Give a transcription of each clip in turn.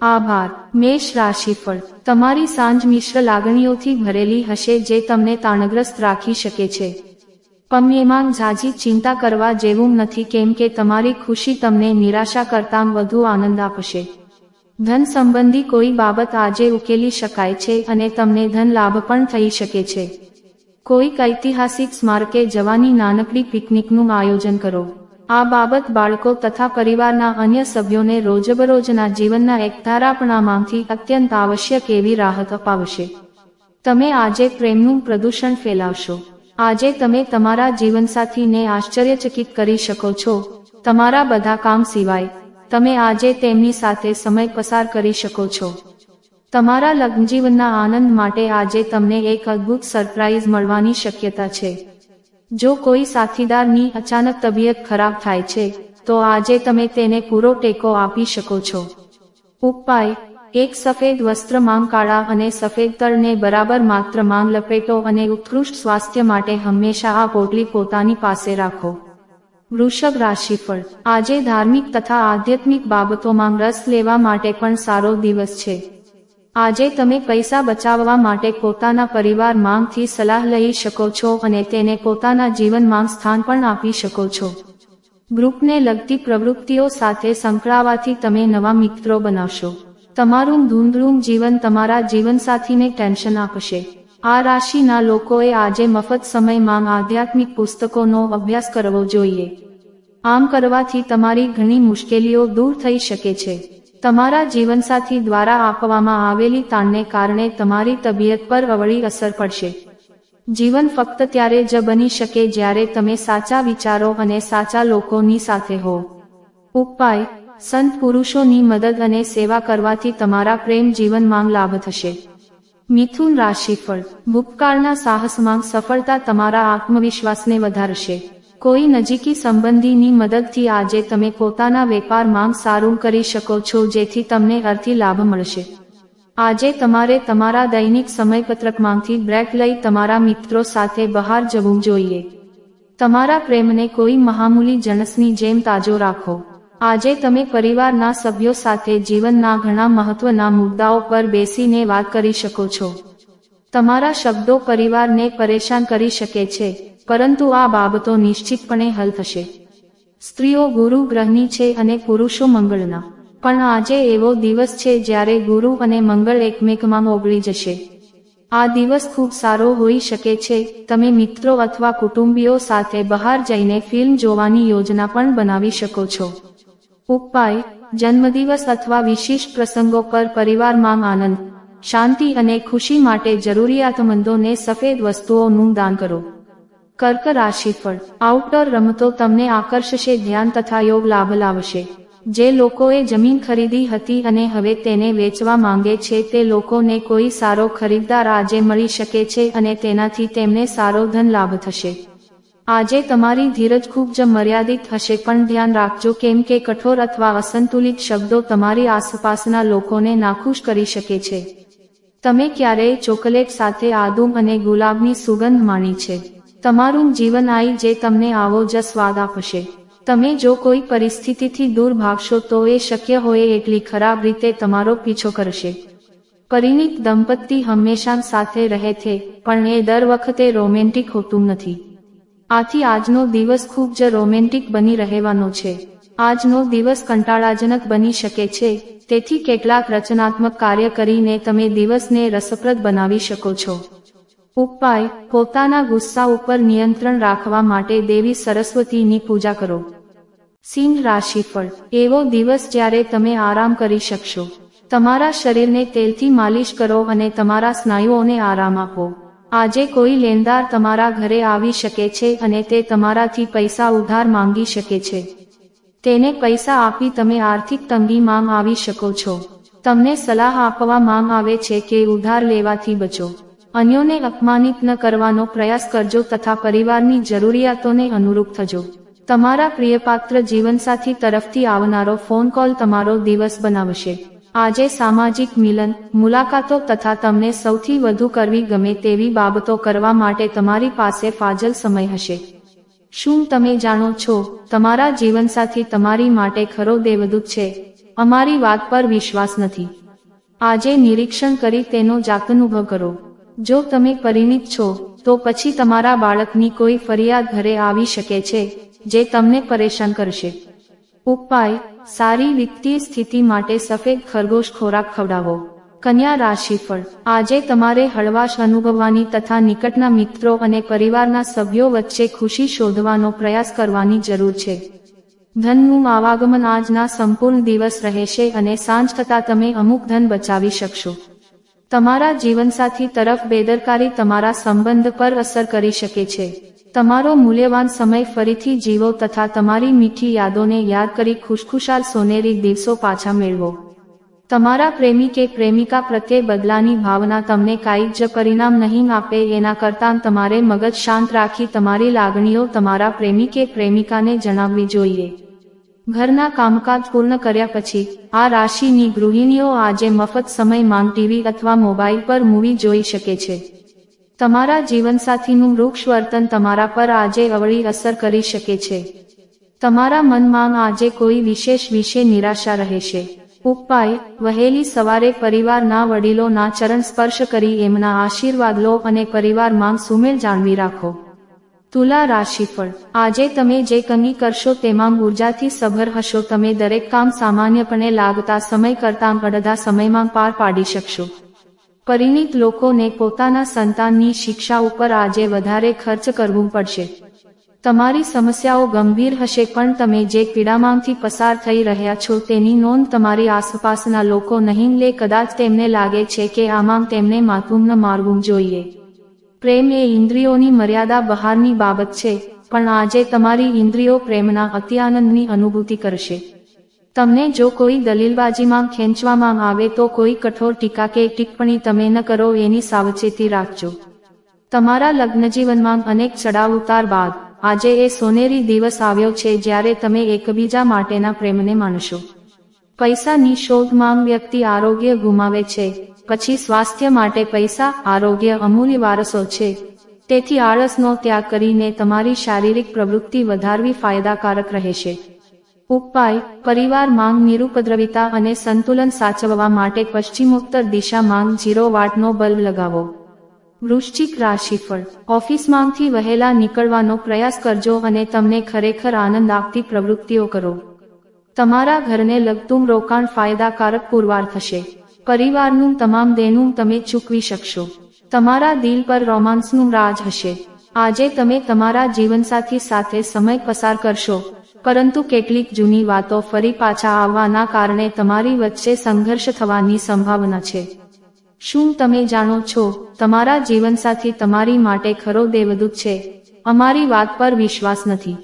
આભાર. મેષ રાશિફળ. તમારી સાંજ મિશ્ર લાગણીઓથી ભરેલી હશે જે તમને તાણગ્રસ્ત રાખી શકે છે. પમ્યેમાં ઝાઝી ચિંતા કરવા જેવું નથી કેમ કે તમારી ખુશી તમને નિરાશા કરતાં વધુ આનંદ આપશે. ધન સંબંધી કોઈ બાબત આજે ઉકેલી શકાય છે અને તમને ધન લાભ પણ થઈ શકે છે. કોઈક ઐતિહાસિક સ્મારકે જવાની નાનકડી પિકનિકનું આયોજન કરો. આ બાબત બાળકો તથા પરિવારના અન્ય સભ્યોને રોજબરોજના જીવનના એકધારાપણામાંથી અત્યંત આવશ્યક એવી રાહત અપાવશે. તમે આજે પ્રેમનું પ્રદૂષણ ફેલાવશો. આજે તમે તમારા જીવનસાથીને આશ્ચર્યચકિત કરી શકો છો. તમારા બધા કામ સિવાય, તમે આજે તેમની સાથે સમય પસાર કરી શકો છો. તમારા લગ્નજીવનના આનંદ માટે આજે તમને એક અદ્ભુત સરપ્રાઇઝ મળવાની શક્યતા છે. જો કોઈ સાથીદારની અચાનક તબિયત ખરાબ થાય છે, તો આજે તમે તેને પૂરો ટેકો આપી શકો છો. ઉપાય, એક સફેદ વસ્ત્ર માંગ કાળા અને સફેદ તળને બરાબર માત્ર માંગ લપેટો અને ઉત્કૃષ્ટ સ્વાસ્થ્ય માટે હંમેશા આ પોટલી પોતાની પાસે રાખો. વૃષભ રાશિફળ. આજે ધાર્મિક તથા આધ્યાત્મિક બાબતોમાં રસ લેવા માટે પણ સારો દિવસ છે. આજે તમે પૈસા બચાવવા માટે પોતાના પરિવાર માંગથી સલાહ લઈ શકો છો અને તેને પોતાના જીવનમાં સ્થાન પણ આપી શકો છો. ગ્રુપને લગતી પ્રવૃત્તિઓ સાથે સંકળાવાથી તમે નવા મિત્રો બનાવશો. તમારું ધૂંધળું જીવન તમારા જીવનસાથીને ટેન્શન આપશે. આ રાશિના લોકોએ આજે મફત સમયમાં આધ્યાત્મિક પુસ્તકોનો અભ્યાસ કરવો જોઈએ. આમ કરવાથી તમારી ઘણી મુશ્કેલીઓ દૂર થઈ શકે છે. તમારા જીવનસાથી દ્વારા આપવામાં આવેલી તાણને કારણે તમારી તબિયત પર અવળી અસર પડશે. જીવન ફક્ત ત્યારે જ બની શકે જ્યારે તમે સાચા વિચારો અને સાચા લોકોની સાથે હો. ઉપાય, સંત પુરુષોની મદદ અને સેવા કરવાથી તમારા પ્રેમ જીવનમાં લાભ થશે. મિથુન રાશિફળ, ભૂતકાળના સાહસમાં સફળતા તમારા આત્મવિશ્વાસને વધારશે. કોઈ નજીકી સંબંધીની મદદથી આજે તમે પોતાના વેપારમાં સારું કરી શકો છો, જેથી તમને અર્થી લાભ મળશે. આજે તમારે તમારા દૈનિક સમયપત્રકમાંથી બ્રેક લઈ તમારા મિત્રો સાથે બહાર જવું જોઈએ. તમારા પ્રેમને કોઈ મહામૂલી જણસની જેમ તાજો રાખો. આજે તમે પરિવારના સભ્યો સાથે જીવનના ઘણા મહત્વના મુદ્દાઓ પર બેસીને વાત કરી શકો છો. તમારા શબ્દો પરિવારને પરેશાન કરી શકે છે. પરંતુ આ બાબતો નિશ્ચિતપણે હલ થશે. સ્ત્રીઓ ગુરુ ગ્રહની છે અને પુરુષો મંગળના. પણ આજે એવો દિવસ છે જ્યારે ગુરુ અને મંગળ એકમેકમાં ઓગળી જશે. આ દિવસ ખૂબ સારો હોઈ શકે છે, તમે મિત્રો અથવા કુટુંબીઓ સાથે બહાર જઈને ફિલ્મ જોવાની યોજના પણ બનાવી શકો છો. ઉપાય, જન્મદિવસ અથવા વિશિષ્ટ પ્રસંગો પર પરિવારમાં આનંદ, શાંતિ અને ખુશી માટે જરૂરિયાતમંદોને સફેદ વસ્તુઓનું દાન કરો. કર્ક રાશિફળ. આઉટડોર રમતો તમને આકર્ષશે, ધ્યાન તથા યોગ લાભ લાવશે. જે લોકોએ જમીન ખરીદી હતી અને હવે તેને વેચવા માંગે છે, તે લોકોને કોઈ સારો ખરીદદાર આજે મળી શકે છે અને તેનાથી તેમને સારો ધન લાભ થશે. આજે તમારી ધીરજ ખૂબ જ મર્યાદિત હશે, પણ ધ્યાન રાખજો કેમ કે કઠોર અથવા અસંતુલિત શબ્દો તમારી આસપાસના લોકોને નાખુશ કરી શકે છે. તમે ક્યારેય ચોકલેટ સાથે આદુમ અને ગુલાબની સુગંધ માણી છે. તમારું જીવન આઈ જે તમને આવો જ સ્વાદ આપશે. તમે જો કોઈ પરિસ્થિતિથી દૂર ભાગશો તો એ શક્ય હોય એટલી ખરાબ રીતે તમારો પીછો કરશે. પરિણીત દંપતી હંમેશા સાથે રહે છે, પણ એ દર વખતે રોમેન્ટિક હોતું નથી. આથી આજનો દિવસ ખૂબ જ રોમેન્ટિક બની રહેવાનો છે. આજનો દિવસ કંટાળાજનક બની શકે છે, તેથી કેટલાક રચનાત્મક કાર્ય કરીને તમે દિવસને રસપ્રદ બનાવી શકો છો. ઉપાય, પોતાના ગુસ્સા ઉપર નિયંત્રણ રાખવા માટે દેવી સરસ્વતીની પૂજા કરો. સિંહ રાશિફળ એવો દિવસ જ્યારે તમે આરામ કરી શકશો. તમારા શરીરને તેલથી માલિશ કરો અને તમારા સ્નાયુઓને આરામ આપો. આજે કોઈ લેનદાર તમારા ઘરે આવી શકે છે અને તે તમારાથી પૈસા ઉધાર માંગી શકે છે. તેને પૈસા આપી તમે આર્થિક તંગીમાં આવી શકો છો. તમને સલાહ આપવામાં આવે છે કે ઉધાર લેવાથી બચો. અન્યોને અપમાનિત ન કરવાનો પ્રયાસ કરજો તથા પરિવારની જરૂરિયાતોને અનુરૂપ થજો. તમારા પ્રિયપાત્ર જીવનસાથી તરફથી આવનારો ફોન કોલ તમારો દિવસ બનાવશે. આજે સામાજિક મિલન, મુલાકાતો તથા તમને સૌથી વધુ કરવી ગમે તેવી બાબતો કરવા માટે તમારી પાસે ફાજલ સમય હશે. શું તમે જાણો છો, તમારા જીવનસાથી તમારી માટે ખરો દેવદૂત છે? અમારી વાત પર વિશ્વાસ નથી. આજે નિરીક્ષણ કરી તેનો જાતનુભવ કરો. જો તમે પરિણિત છો, તો પછી તમારા બાળકની કોઈ ફરિયાદ ઘરે આવી શકે છે, જે તમને પરેશાન કરશે. ઉપાય, સારી વિત્તીય સ્થિતિ માટે સફેદ ખરગોશ ખોરાક ખવડાવો. કન્યા રાશિફળ. આજે તમારે હળવાશ અનુભવવાની તથા નિકટના મિત્રો અને પરિવારના સભ્યો વચ્ચે ખુશી શોધવાનો પ્રયાસ કરવાની જરૂર છે. ધનનું આવાગમન આજના સંપૂર્ણ દિવસ રહેશે અને સાંજ થતાં તમે અમુક ધન બચાવી શકશો. તમારા જીવનસાથી તરફ બેદરકારી તમારા સંબંધ પર અસર કરી શકે છે. તમારો મૂલ્યવાન સમય ફરીથી જીવો તથા તમારી મીઠી યાદોને યાદ કરી ખુશખુશાલ સોનેરી દિવસો પાછા મેળવો. તમારા પ્રેમી કે પ્રેમિકા પ્રત્યે બદલાની ભાવના તમને કાંઈ જ પરિણામ નહીં આપે એના કરતાં તમારે મગજ શાંત રાખી તમારી લાગણીઓ તમારા પ્રેમી કે પ્રેમિકાને જણાવવી જોઈએ. ઘરના કામકાજ પૂર્ણ કર્યા પછી, આ રાશિની ગૃહિણીઓ આજે મફત સમય માંગ ટીવી અથવા મોબાઈલ પર મૂવી જોઈ શકે છે. તમારા જીવનસાથીનું વૃક્ષ વર્તન તમારા પર આજે અવળી અસર કરી શકે છે. તમારા મનમાં આજે કોઈ વિશેષ વિશે નિરાશા રહેશે. ઉપાય, વહેલી સવારે પરિવારના વડીલોના ચરણ સ્પર્શ કરી એમના આશીર્વાદ લો અને પરિવારમાં સુમેળ જાળવી રાખો. તુલા રાશિફળ. આજે તમે જે કંઈ કરશો તેમાં ઉર્જાથી સભર હશો. તમે દરેક કામ સામાન્યપણે લાગતા સમય કરતાં અડધા સમયમાં પાર પાડી શકશો. પરિણિત લોકોને પોતાના સંતાનની શિક્ષા ઉપર આજે વધારે ખર્ચ કરવું પડશે. તમારી સમસ્યાઓ ગંભીર હશે, પણ તમે જે પીડામાંથી પસાર થઈ રહ્યા છો તેની નોંધ તમારી આસપાસના લોકો નહીં લે. કદાચ તેમને લાગે છે કે આમાં તેમને માથું ન મારવું જોઈએ. પ્રેમ એ ઇન્દ્રિયોની મર્યાદા બહારની બાબત છે, પણ આજે તમારી ઇન્દ્રિયો પ્રેમના અત્યાનંદની અનુભૂતિ કરશે. તમને જો કોઈ દલીલબાજીમાં ખેંચવામાં આવે તો કોઈ કઠોર ટીકા કે ટિપ્પણી તમે ન કરો એની સાવચેતી રાખજો. તમારા લગ્નજીવનમાં અનેક ચડાવ ઉતાર બાદ, આજે એ સોનેરી દિવસ આવ્યો છે જ્યારે તમે એકબીજા માટેના પ્રેમને માણશો. પૈસાની શોધમાં વ્યક્તિ આરોગ્ય ગુમાવે છે પછી સ્વાસ્થ્ય માટે પૈસા, આરોગ્ય, અમૂલ્ય વારસો છે. તેથી આળસનો ત્યાગ કરીને તમારી શારીરિક પ્રવૃત્તિ વધારવી ફાયદાકારક રહેશે. ઉપાય, પરિવાર માંગ નિરુપદ્રવિતા અને સંતુલન સાચવવા માટે પશ્ચિમોત્તર દિશા માંગ જીરો વાટનો બલ્બ લગાવો. વૃશ્ચિક રાશિફળ ઓફિસમાંથી વહેલા નીકળવાનો પ્રયાસ કરજો અને તમને ખરેખર આનંદ આપતી પ્રવૃત્તિઓ કરો. તમારા ઘરને લગતું રોકાણ ફાયદાકારક પુરવાર થશે. પરિવારનું તમામ દેનું તમે ચૂકવી શકશો. તમારા દિલ પર રોમાન્સનું રાજ હશે. આજે તમે તમારા જીવનસાથી સાથે સમય પસાર કરશો. પરંતુ કેટલીક જૂની વાતો ફરી પાછા આવવાના કારણે તમારી વચ્ચે સંઘર્ષ થવાની સંભાવના છે. શું તમે જાણો છો, તમારા જીવનસાથી તમારી માટે ખરો દેવદૂત છે? અમારી વાત પર વિશ્વાસ નથી.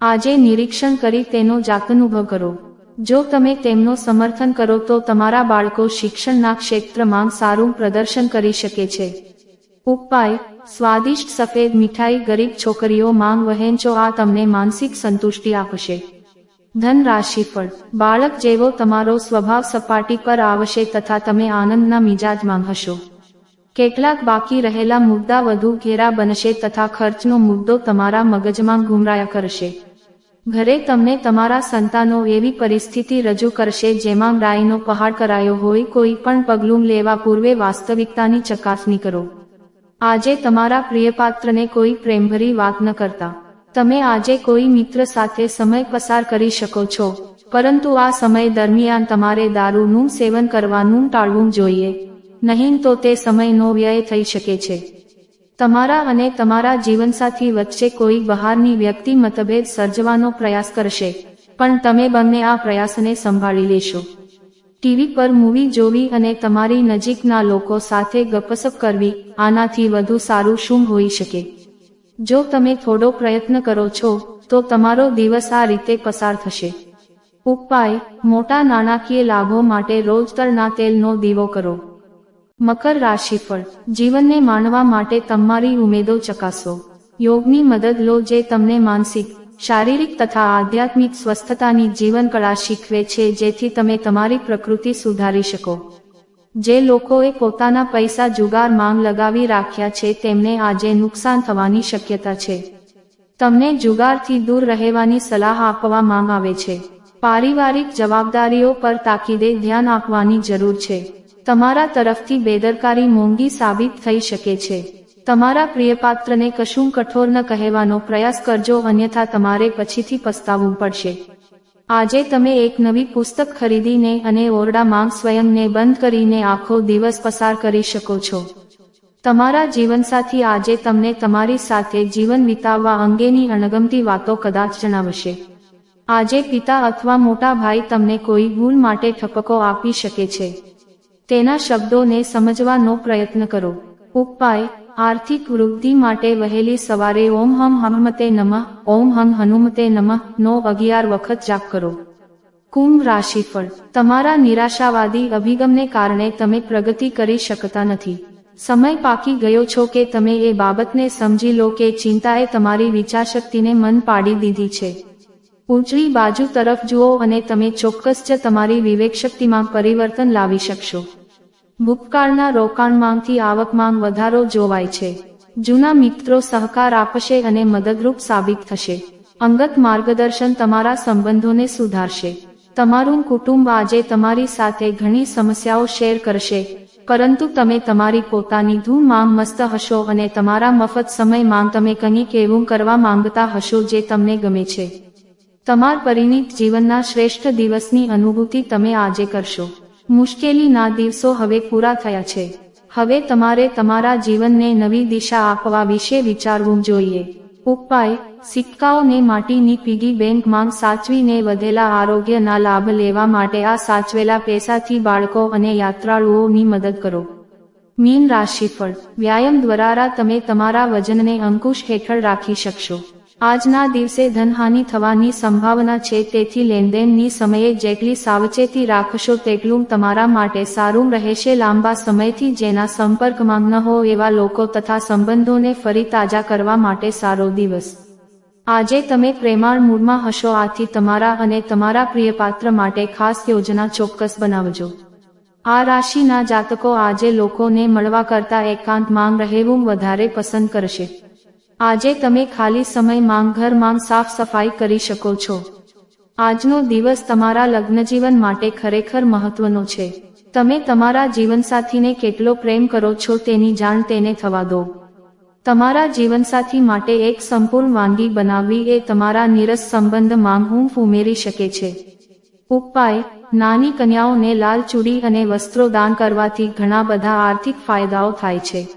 આજે નિરીક્ષણ કરી તેનો જાતનુભવ કરો. જો તમે તેમનો સમર્થન કરો તો તમારા બાળકો શિક્ષણના ક્ષેત્રમાં સારું પ્રદર્શન કરી શકે છે. ઉપાય, સ્વાદિષ્ટ સફેદ મીઠાઈ ગરીબ છોકરીઓ માંગ વહેંચો, આ તમને માનસિક સંતુષ્ટિ આપશે. ધન રાશિફળ બાળક જેવો તમારો સ્વભાવ સપાટી પર આવશે તથા તમે આનંદના મિજાજમાં હશો. કેટલાક બાકી રહેલા મુદ્દા વધુ ઘેરા બનશે તથા ખર્ચનો મુદ્દો તમારા મગજમાં ગુમરાયા કરશે. ઘરે તમને તમારા સંતાનો એવી પરિસ્થિતિ રજૂ કરશે જેમાં ગાયનો પહાડ કરાયો હોય કોઈ પણ પગલું લેવા પૂર્વે વાસ્તવિકતાની ચકાસણી કરો. આજે તમારા પ્રિયપાત્રને કોઈ પ્રેમભરી વાત ન કરતા. તમે આજે કોઈ મિત્ર સાથે સમય પસાર કરી શકો છો, પરંતુ આ સમય દરમિયાન તમારે દારૂનું સેવન કરવાનું ટાળવું જોઈએ. નહીં તો તે સમયનો વ્યય થઈ શકે છે. તમારા અને તમારા જીવનસાથી વચ્ચે કોઈ બહારની વ્યક્તિ મતભેદ સર્જવાનો પ્રયાસ કરશે, પણ તમે બંને આ પ્રયાસને સંભાળી લેશો. ટીવી પર મૂવી જોવી અને તમારી નજીકના લોકો સાથે ગપસપ કરવી આનાથી વધુ સારું શું હોઈ શકે. જો તમે થોડો પ્રયત્ન કરો છો, તો તમારો દિવસ આ રીતે પસાર થશે. ઉપાય, મોટા નાણાકીય લાભો માટે રોજ તળના તેલનો દીવો કરો. મકર રાશિફળ. જીવનને માણવા માટે તમારી ઉમેદો ચકાસો. યોગની મદદ લો જે તમને માનસિક, શારીરિક તથા આધ્યાત્મિક સ્વસ્થતાની જીવન કળા શીખવે છે જેથી તમે તમારી પ્રકૃતિ સુધારી શકો. જે લોકોએ પોતાના પૈસા જુગાર માંગ લગાવી રાખ્યા છે તેમને આજે નુકસાન થવાની શક્યતા છે. તમને જુગારથી દૂર રહેવાની સલાહ આપવા માંગ આવે છે. પારિવારિક જવાબદારીઓ પર તાકીદે ધ્યાન આપવાની જરૂર છે. તમારા તરફથી બેદરકારી મોંઘી સાબિત થઈ શકે છે. તમારા પ્રિયપાત્રને કશું કઠોર ન કહેવાનો પ્રયાસ કરજો, અન્યથા તમારે પછીથી પસ્તાવવું પડશે. આજે તમે એક નવી પુસ્તક ખરીદીને અને ઓરડામાં સ્વયંને બંધ કરીને આખો દિવસ પસાર કરી શકો છો. તમારા જીવનસાથી આજે તમને તમારી સાથે જીવન વિતાવવા અંગેની અણગમતી વાતો કદાચ જણાવશે. આજે પિતા અથવા મોટા ભાઈ તમને કોઈ ભૂલ માટે ઠપકો આપી શકે છે. તેના શબ્દોને સમજવાનો પ્રયત્ન કરો. ઉપાય, આર્થિક વૃદ્ધિ માટે વહેલી સવારે ઓમ હમ હનુમતે નમઃ, ઓમ હમ હનુમતે નમઃ, નો અગિયાર વખત જાપ કરો. કુંભ રાશિફળ. તમારા નિરાશાવાદી અભિગમને કારણે તમે પ્રગતિ કરી શકતા નથી. સમય પાકી ગયો છો કે તમે એ બાબતને સમજી લો કે ચિંતાએ તમારી વિચારશક્તિને મન પાડી દીધી છે. ઉજળી બાજુ તરફ જુઓ અને તમે ચોક્કસ જ તમારી વિવેકશક્તિમાં પરિવર્તન લાવી શકશો. ભૂતકાળના રોકાણમાંથી આવકમાં વધારો જોવાય છે. જૂના મિત્રો સહકાર આપશે અને મદદરૂપ સાબિત થશે. અંગત માર્ગદર્શન તમારા સંબંધોને સુધારશે. તમારું કુટુંબ આજે તમારી સાથે ઘણી સમસ્યાઓ શેર કરશે, પરંતુ તમે તમારી પોતાની ધૂમ માંગ મસ્ત હશો અને તમારા મફત સમય માંગ તમે કંઈક એવું કરવા માંગતા હશો જે તમને ગમે છે. તમાર પરિણીત જીવનના શ્રેષ્ઠ દિવસની અનુભૂતિ તમે આજે કરશો. મુશ્કેલીના દિવસો હવે પૂરા થયા છે. હવે તમારે તમારા જીવનને નવી દિશા આપવા વિશે વિચારવું જોઈએ. ઉપાય, સિક્કાઓને માટીની પીગી બેંકમાં સાચવીને વધેલા આરોગ્યના લાભ લેવા માટે આ સાચવેલા પૈસાથી બાળકો અને યાત્રાળુઓની મદદ કરો. મીન રાશિફળ, વ્યાયામ દ્વારા તમે તમારા વજનને અંકુશ હેઠળ રાખી શકશો. આજના દિવસે ધનહાનિ થવાની સંભાવના છે, તેથી લેનદેનની સમયે જેટલી સાવચેતી રાખશો તેટલું તમારા માટે સારું રહેશે. લાંબા સમયથી જેના સંપર્કમાં ન હો એવા લોકો તથા સંબંધોને ફરી તાજા કરવા માટે સારો દિવસ. આજે તમે પ્રેમાળ મૂડમાં હશો, આથી તમારા અને તમારા પ્રિયપાત્ર માટે ખાસ યોજના ચોક્કસ બનાવજો. આ રાશિના જાતકો આજે લોકોને મળવા કરતા એકાંત માંગ રહેવું વધારે પસંદ કરશે. આજે તમે ખાલી સમય માંગ સાફ સફાઈ કરી શકો છો. આજનો દિવસ તમારા લગ્નજીવન માટે ખરેખર મહત્વનો છે. તમે તમારા જીવનસાથીને કેટલો પ્રેમ કરો છો તેની જાણ તેને થવા દો. તમારા જીવનસાથી માટે એક સંપૂર્ણ વાનગી બનાવવી એ તમારા નિરસ સંબંધ માંગ હૂંફ ઉમેરી શકે છે. ઉપાય, નાની કન્યાઓને લાલ ચૂડી અને વસ્ત્રો દાન કરવાથી ઘણા બધા આર્થિક ફાયદાઓ થાય છે.